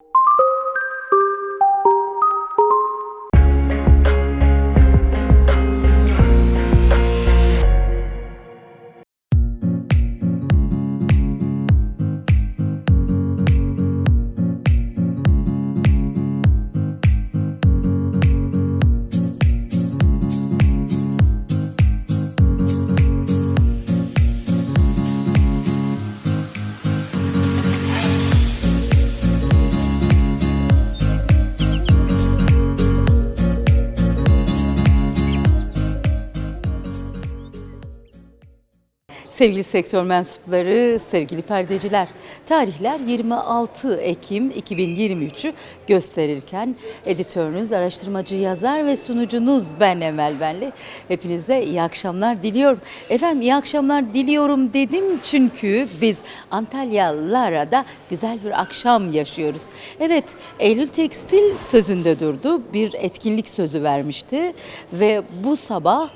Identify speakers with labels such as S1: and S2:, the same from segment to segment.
S1: you Sevgili sektör mensupları, sevgili perdeciler, tarihler 26 Ekim 2023'ü gösterirken editörünüz, araştırmacı, yazar ve sunucunuz ben Emel Benli. Hepinize iyi akşamlar diliyorum. Efendim iyi akşamlar diliyorum dedim çünkü biz Antalya Lara'da güzel bir akşam yaşıyoruz. Evet, Eylül Tekstil sözünde durdu. Bir etkinlik sözü vermişti ve bu sabah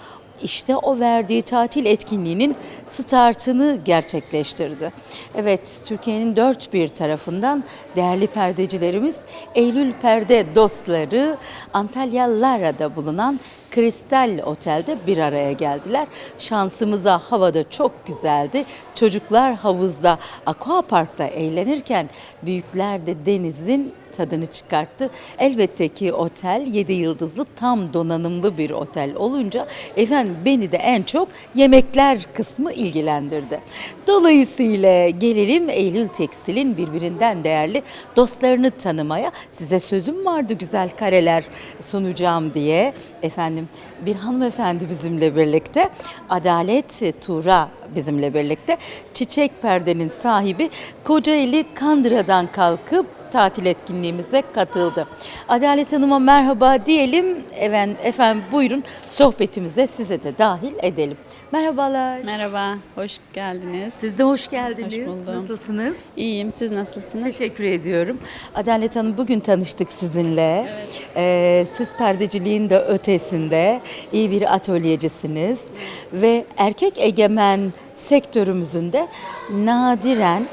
S1: işte o verdiği tatil etkinliğinin startını gerçekleştirdi. Evet, Türkiye'nin dört bir tarafından değerli perdecilerimiz Eylül Perde dostları Antalya Lara'da bulunan Kristal Otel'de bir araya geldiler. Şansımıza havada çok güzeldi. Çocuklar havuzda, aqua parkta eğlenirken büyükler de denizin tadını çıkarttı. Elbette ki otel 7 yıldızlı tam donanımlı bir otel olunca efendim beni de en çok yemekler kısmı ilgilendirdi. Dolayısıyla gelelim Eylül Tekstil'in birbirinden değerli dostlarını tanımaya. Size sözüm vardı güzel kareler sunacağım diye. Efendim bir hanımefendi bizimle birlikte. Adalet Tuğra bizimle birlikte. Çiçek Perde'nin sahibi Kocaeli Kandıra'dan kalkıp tatil etkinliğimize katıldı. Adalet Hanım'a merhaba diyelim. Efendim, efendim buyurun sohbetimize size de dahil edelim. Merhabalar.
S2: Merhaba, hoş geldiniz.
S1: Siz de hoş geldiniz.
S2: Hoş buldum.
S1: Nasılsınız?
S2: İyiyim, siz nasılsınız?
S1: Teşekkür ediyorum. Adalet Hanım bugün tanıştık sizinle. Ee, siz perdeciliğin de ötesinde iyi bir atölyecisiniz. Ve erkek egemen sektörümüzün de nadiren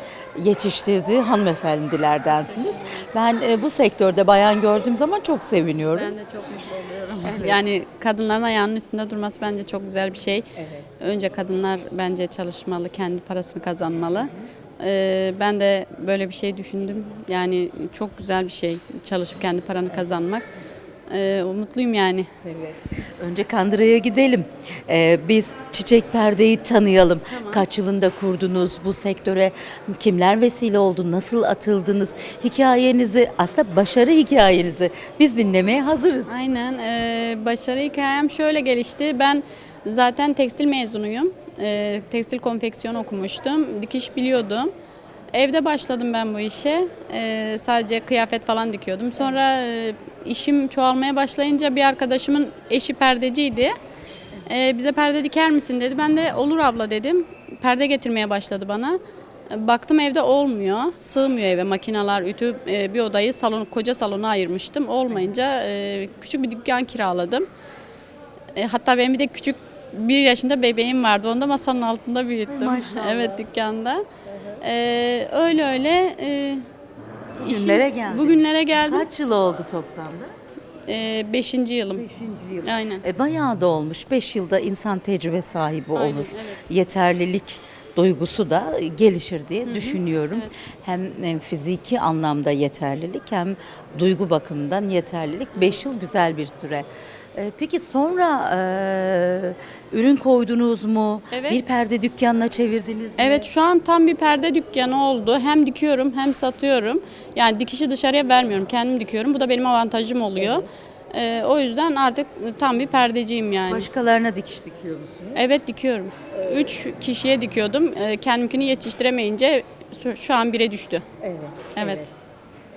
S1: yetiştirdiği hanımefendilerdensiniz. Ben e, bu sektörde bayan gördüğüm zaman çok seviniyorum.
S2: Ben de çok mutlu oluyorum. Yani kadınların ayağının üstünde durması bence çok güzel bir şey. Önce kadınlar bence çalışmalı, kendi parasını kazanmalı. Ee, ben de böyle bir şey düşündüm. Yani çok güzel bir şey çalışıp kendi paranı kazanmak. Ee, mutluyum yani.
S1: Evet. Önce Kandıra'ya gidelim. Ee, biz Çiçek Perde'yi tanıyalım. Kaç yılında kurdunuz bu sektöre? Kimler vesile oldu? Nasıl atıldınız? Hikayenizi, aslında başarı hikayenizi biz dinlemeye hazırız.
S2: Aynen. Ee, başarı hikayem şöyle gelişti. Ben zaten tekstil mezunuyum. Ee, tekstil konfeksiyon okumuştum. Dikiş biliyordum. Evde başladım ben bu işe. Ee, sadece kıyafet falan dikiyordum. Sonra e, işim çoğalmaya başlayınca bir arkadaşımın eşi perdeciydi. Ee, bize perde diker misin dedi. Ben de olur abla dedim. Perde getirmeye başladı bana. Baktım evde olmuyor. Sığmıyor eve makineler, ütü. Ee, bir odayı salon, koca salona ayırmıştım. Olmayınca e, küçük bir dükkan kiraladım. E, hatta benim bir de küçük bir yaşında bebeğim vardı. Onu da masanın altında büyüttüm.
S1: maşallah.
S2: evet dükkanda. E, öyle öyle e,
S1: Bugünlere
S2: işim-
S1: geldin.
S2: Bugünlere geldim.
S1: Kaç yıl oldu toplamda?
S2: E, beşinci yılım.
S1: Beşinci yıl.
S2: Aynen.
S1: E, bayağı da olmuş. Beş yılda insan tecrübe sahibi
S2: Aynen,
S1: olur.
S2: evet.
S1: Yeterlilik duygusu da gelişir diye düşünüyorum. Hem, hem fiziki anlamda yeterlilik hem duygu bakımından yeterlilik. Beş yıl güzel bir süre. E, Peki sonra e, ürün koydunuz mu?
S2: Evet.
S1: Bir perde dükkanına çevirdiniz mi?
S2: Evet şu an tam bir perde dükkanı oldu. Hem dikiyorum hem satıyorum. Yani dikişi dışarıya vermiyorum. Kendim dikiyorum. Bu da benim avantajım oluyor. E, o yüzden artık tam bir perdeciyim yani.
S1: Başkalarına dikiş dikiyor musunuz?
S2: Evet dikiyorum. Üç kişiye dikiyordum. Ee, Kendimkini yetiştiremeyince şu- an bire düştü.
S1: Evet.
S2: Evet.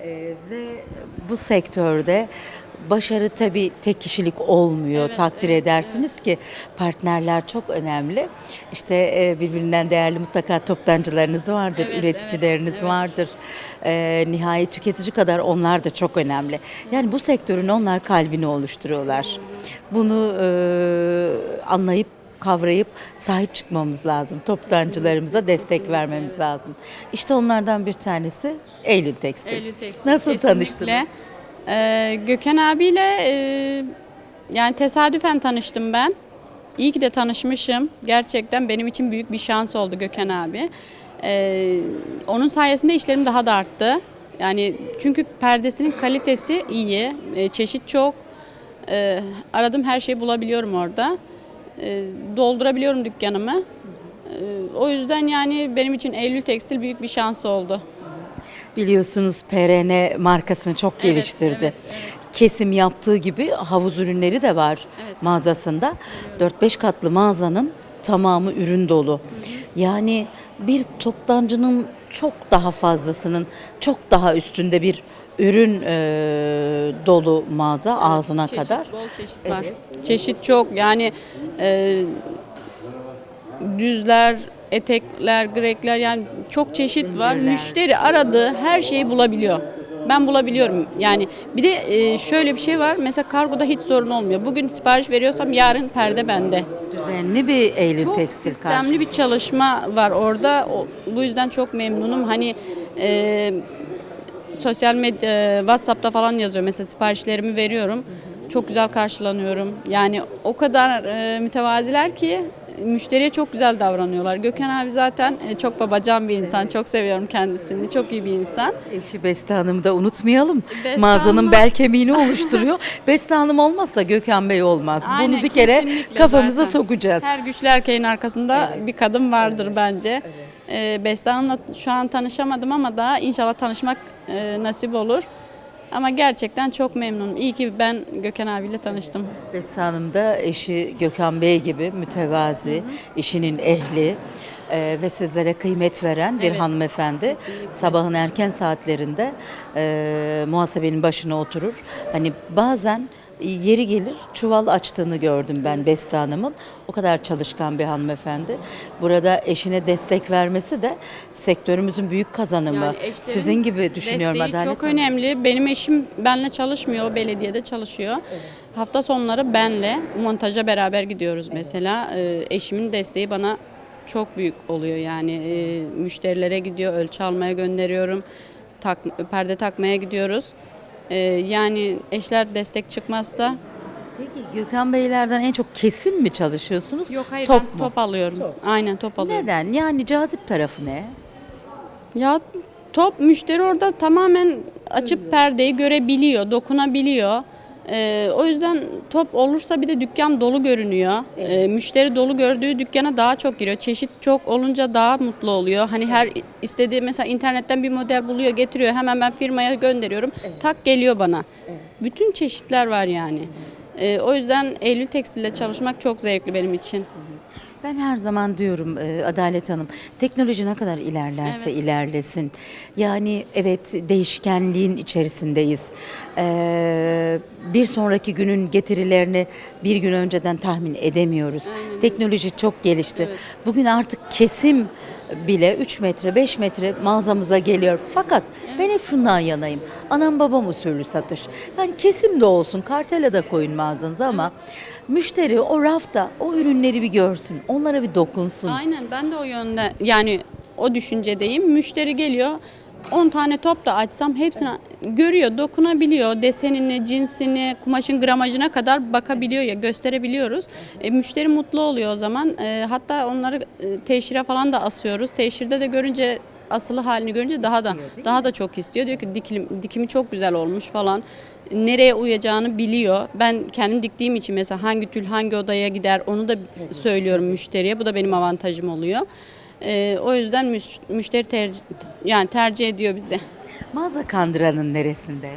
S1: Ee, ve bu sektörde başarı tabii tek kişilik olmuyor. Takdir edersiniz ki partnerler çok önemli. İşte e, birbirinden değerli mutlaka toptancılarınız vardır,
S2: Evet,
S1: üreticileriniz
S2: evet, evet.
S1: vardır. Ee, nihai tüketici kadar onlar da çok önemli. Yani bu sektörün onlar kalbini oluşturuyorlar. Bunu e, anlayıp kavrayıp sahip çıkmamız lazım. Toptancılarımıza destek vermemiz lazım. İşte onlardan bir tanesi Eylül Tekstil.
S2: Eylül Tekstil.
S1: Nasıl
S2: Kesinlikle.
S1: tanıştınız?
S2: Ee, Gökhan abiyle e, yani tesadüfen tanıştım ben. İyi ki de tanışmışım. Gerçekten benim için büyük bir şans oldu Gökhan abi. Ee, onun sayesinde işlerim daha da arttı. Yani çünkü perdesinin kalitesi iyi, e, çeşit çok. Ee, aradığım her şeyi bulabiliyorum orada. Ee, doldurabiliyorum dükkanımı. Ee, o yüzden yani benim için Eylül Tekstil büyük bir şans oldu.
S1: Biliyorsunuz PRN markasını çok geliştirdi. Kesim yaptığı gibi havuz ürünleri de var mağazasında. 4-5 katlı mağazanın tamamı ürün dolu. Yani bir toptancının çok daha fazlasının çok daha üstünde bir ürün e, dolu mağaza ağzına
S2: Çeşit,
S1: kadar.
S2: Bol çeşit var. Çeşit çok yani e, düzler, etekler, grekler yani çok çeşit var.
S1: Zincirler.
S2: Müşteri aradığı her şeyi bulabiliyor. Ben bulabiliyorum yani. Bir de e, şöyle bir şey var. Mesela kargoda hiç sorun olmuyor. Bugün sipariş veriyorsam yarın perde bende.
S1: Düzenli bir Eylül
S2: Çok
S1: Tekstil
S2: sistemli bir çalışma var orada. O, bu yüzden çok memnunum. Hani e, sosyal medya, WhatsApp'ta falan yazıyor. Mesela siparişlerimi veriyorum. Çok güzel karşılanıyorum. Yani o kadar e, mütevaziler ki müşteriye çok güzel davranıyorlar. Gökhan abi zaten e, çok babacan bir insan. Çok seviyorum kendisini. Çok iyi bir insan.
S1: Eşi Beste Hanım'ı da unutmayalım.
S2: Beste
S1: Mağazanın
S2: Hanım-
S1: bel kemiğini oluşturuyor. Beste Hanım olmazsa Gökhan Bey olmaz.
S2: Aynen,
S1: Bunu bir kere kafamıza
S2: zaten.
S1: sokacağız.
S2: Her güçlü erkeğin arkasında bir kadın vardır bence. Ee, Beste Hanım'la şu an tanışamadım ama da inşallah tanışmak e, nasip olur. Ama gerçekten çok memnunum. İyi ki ben Gökhan abiyle tanıştım.
S1: Beste Hanım da eşi Gökhan Bey gibi mütevazi, işinin ehli e, ve sizlere kıymet veren bir
S2: Evet.
S1: hanımefendi. Sabahın erken saatlerinde e, muhasebenin başına oturur. Hani bazen yeri gelir çuval açtığını gördüm ben Beste Hanım'ın. O kadar çalışkan bir hanımefendi. Burada eşine destek vermesi de sektörümüzün büyük kazanımı.
S2: Yani eşlerin
S1: Sizin gibi düşünüyorum
S2: Desteği
S1: Adalet
S2: çok
S1: Hanım.
S2: önemli. Benim eşim benle çalışmıyor, o belediyede çalışıyor. Hafta sonları benle montaja beraber gidiyoruz mesela. Ee, eşimin desteği bana çok büyük oluyor yani. Ee, müşterilere gidiyor, ölçü almaya gönderiyorum. Tak, perde takmaya gidiyoruz. Ee, yani eşler destek çıkmazsa
S1: Peki Gökhan Beylerden en çok kesim mi çalışıyorsunuz?
S2: yok hayır
S1: top
S2: ben
S1: mu?
S2: top alıyorum. Aynen top alıyorum.
S1: Neden? Yani cazip tarafı ne?
S2: Ya top müşteri orada tamamen açıp perdeyi görebiliyor, dokunabiliyor. Ee, o yüzden top olursa bir de dükkan dolu görünüyor. Ee, müşteri dolu gördüğü dükkana daha çok giriyor. Çeşit çok olunca daha mutlu oluyor. Hani her istediği mesela internetten bir model buluyor, getiriyor. Hemen ben firmaya gönderiyorum. Tak geliyor bana. Bütün çeşitler var yani. Ee, o yüzden Eylül Tekstil'de çalışmak çok zevkli benim için.
S1: Ben her zaman diyorum e, Adalet Hanım, teknoloji ne kadar ilerlerse ilerlesin. Yani evet değişkenliğin içerisindeyiz. Ee, bir sonraki günün getirilerini bir gün önceden tahmin edemiyoruz. Teknoloji çok gelişti. Bugün artık kesim bile 3 metre 5 metre mağazamıza geliyor. Fakat ben hep şundan yanayım. Anam babam usulü satış. Yani kesim de olsun kartela da koyun mağazanıza ama müşteri o rafta o ürünleri bir görsün. Onlara bir dokunsun.
S2: Aynen ben de o yönde yani o düşüncedeyim. Müşteri geliyor 10 tane top da açsam hepsini görüyor, dokunabiliyor. Desenini, cinsini, kumaşın gramajına kadar bakabiliyor ya gösterebiliyoruz. E, müşteri mutlu oluyor o zaman. E, hatta onları e, teşhire falan da asıyoruz. Teşhirde de görünce asılı halini görünce daha da daha da çok istiyor. Diyor ki dikilim, dikimi çok güzel olmuş falan. Nereye uyacağını biliyor. Ben kendim diktiğim için mesela hangi tül hangi odaya gider onu da söylüyorum müşteriye. Bu da benim avantajım oluyor. Ee, o yüzden müş- müşteri tercih yani tercih ediyor bizi.
S1: Mağaza Kandıra'nın neresinde?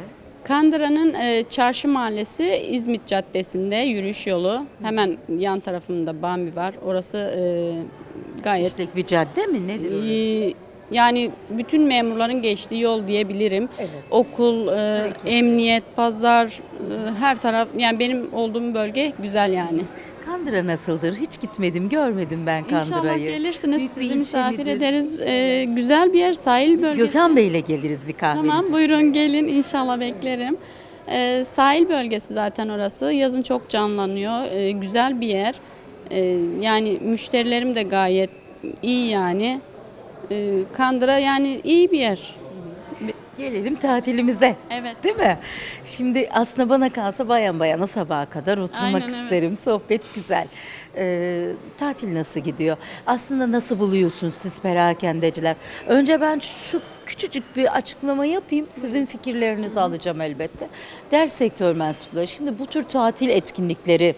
S2: Kandıra'nın e, Çarşı Mahallesi İzmit Caddesi'nde yürüyüş yolu. Hemen yan tarafında Bambi var. Orası e, gayet
S1: İşte bir cadde mi nedir? orası?
S2: Ee, Yani bütün memurların geçtiği yol diyebilirim. Okul, e, emniyet, pazar, e, her taraf yani benim olduğum bölge güzel yani.
S1: Kandıra nasıldır? Hiç gitmedim, görmedim ben
S2: İnşallah
S1: Kandıra'yı.
S2: gelirsiniz,
S1: Büyük bir
S2: sizi
S1: ilçe
S2: misafir
S1: midir?
S2: ederiz. Ee, güzel bir yer, sahil
S1: Biz
S2: bölgesi.
S1: Gökhan Bey'le geliriz bir kahvenize.
S2: Tamam buyurun gelin inşallah beklerim. Ee, sahil bölgesi zaten orası. Yazın çok canlanıyor. Ee, güzel bir yer. E, yani müşterilerim de gayet iyi yani. E, Kandıra yani iyi bir yer.
S1: Gelelim tatilimize.
S2: Evet.
S1: Değil mi? Şimdi aslında bana kalsa bayan bayana sabaha kadar oturmak
S2: Aynen, evet.
S1: isterim. Sohbet güzel. Ee, tatil nasıl gidiyor? Aslında nasıl buluyorsunuz siz perakendeciler? Önce ben şu küçücük bir açıklama yapayım. Sizin fikirlerinizi alacağım elbette. Ders sektör mensupları şimdi bu tür tatil etkinlikleri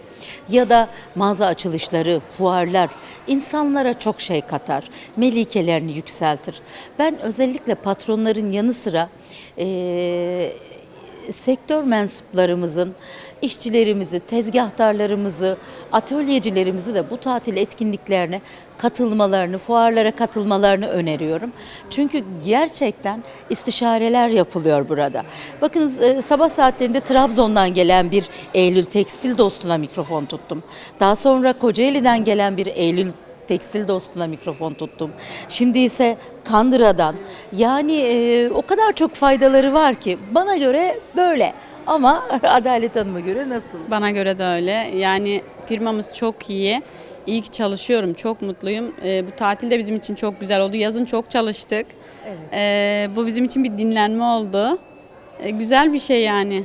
S1: ya da mağaza açılışları, fuarlar insanlara çok şey katar. Melikelerini yükseltir. Ben özellikle patronların yanı sıra eee sektör mensuplarımızın, işçilerimizi, tezgahtarlarımızı, atölyecilerimizi de bu tatil etkinliklerine katılmalarını, fuarlara katılmalarını öneriyorum. Çünkü gerçekten istişareler yapılıyor burada. Bakınız e, sabah saatlerinde Trabzon'dan gelen bir Eylül Tekstil dostuna mikrofon tuttum. Daha sonra Kocaeli'den gelen bir Eylül tekstil dostuna mikrofon tuttum. Şimdi ise Kandıra'dan. Yani e, o kadar çok faydaları var ki bana göre böyle. Ama Adalet Hanım'a göre nasıl?
S2: Bana göre de öyle. Yani firmamız çok iyi. İyi ki çalışıyorum. Çok mutluyum. Ee, bu tatil de bizim için çok güzel oldu. Yazın çok çalıştık. Ee, bu bizim için bir dinlenme oldu. Ee, güzel bir şey yani.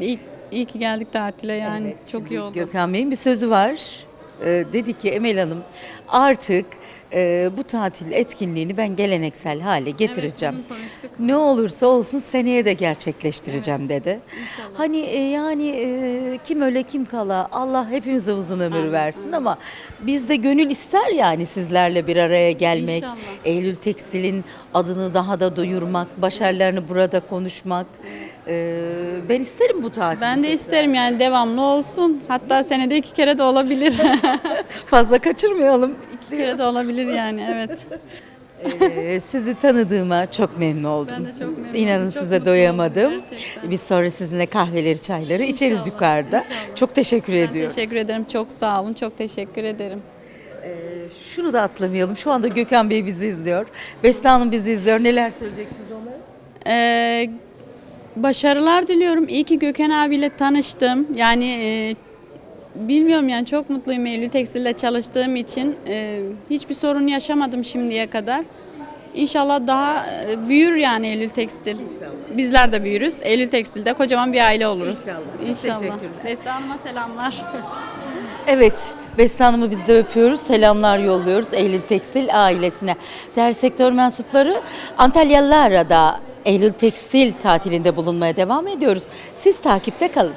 S2: İyi, iyi ki geldik tatile yani.
S1: Evet,
S2: çok iyi oldu.
S1: Gökhan Bey'in bir sözü var. Ee, dedi ki Emel Hanım artık e, bu tatil etkinliğini ben geleneksel hale getireceğim.
S2: konuştuk.
S1: Ne olursa olsun seneye de gerçekleştireceğim dedi. Hani e, yani e, kim öle kim kala Allah hepimize uzun ömür versin ama biz de gönül ister yani sizlerle bir araya gelmek.
S2: İnşallah.
S1: Eylül Tekstil'in adını daha da duyurmak, başarılarını burada konuşmak. Ee, ben isterim bu tatili.
S2: Ben de isterim yani devamlı olsun. Hatta senede iki kere de olabilir.
S1: Fazla kaçırmayalım.
S2: iki kere de olabilir yani evet.
S1: Ee, sizi tanıdığıma çok memnun oldum.
S2: Ben de çok memnun
S1: İnanın
S2: oldum. Çok
S1: size doyamadım.
S2: gerçekten.
S1: Biz sonra sizinle kahveleri, çayları içeriz
S2: İnşallah,
S1: yukarıda.
S2: inşallah.
S1: Çok teşekkür
S2: Ben
S1: ediyorum.
S2: teşekkür ederim. Çok sağ olun. Çok teşekkür ederim.
S1: Ee, şunu da atlamayalım. Şu anda Gökhan Bey bizi izliyor. Beste Hanım bizi izliyor. Neler söyleyeceksiniz onlara?
S2: Ee, başarılar diliyorum. İyi ki Gökhan abiyle tanıştım. Yani e, bilmiyorum yani çok mutluyum Eylül Tekstil'de çalıştığım için. E, hiçbir sorun yaşamadım şimdiye kadar. İnşallah daha e, büyür yani Eylül Tekstil. Bizler de büyürüz. Eylül Tekstil'de kocaman bir aile oluruz.
S1: İnşallah.
S2: İnşallah.
S1: teşekkürler.
S2: Beste Hanım'a selamlar.
S1: Evet, Beste Hanım'ı biz de öpüyoruz. Selamlar yolluyoruz Eylül Tekstil ailesine. Değerli sektör mensupları Antalyalılarla da Eylül Tekstil tatilinde bulunmaya devam ediyoruz. Siz takipte kalın.